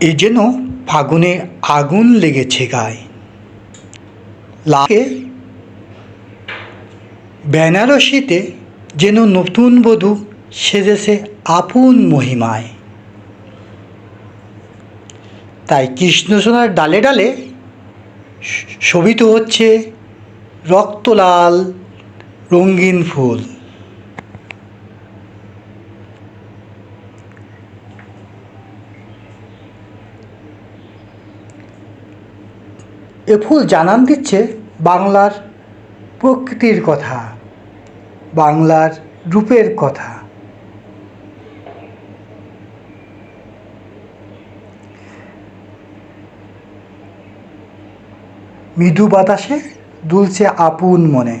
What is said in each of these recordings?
এ যেন ফাগুনে আগুন লেগেছে গায়ে। লাগে বেনারসিতে যেন নতুন বধূ সেজেছে আপন মহিমায়। তাই কৃষ্ণসোনার ডালে ডালে শোভিত হচ্ছে রক্তলাল রঙিন ফুল। এ ফুল জানান দিচ্ছে বাংলার প্রকৃতির কথা, বাংলার রূপের কথা। মৃদু বাতাসে দুলছে আপন মনে।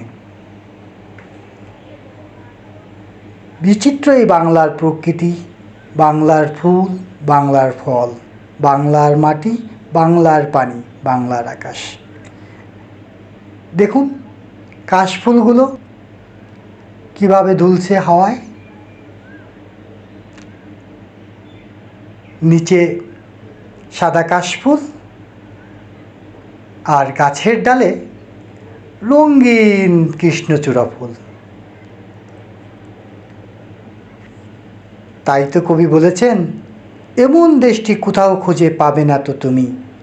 বিচিত্র এই বাংলার প্রকৃতি, বাংলার ফুল, বাংলার ফল, বাংলার মাটি বাংলার পানি, বাংলার আকাশ। দেখুন, কাশফুলগুলো কীভাবে দুলছে হাওয়ায়। নিচে সাদা কাশফুল আর গাছের ডালে রঙিন কৃষ্ণচূড়া ফুল। তাই তো কবি বলেছেন, এমন দেশটি কোথাও খুঁজে পাবে না তো তুমি।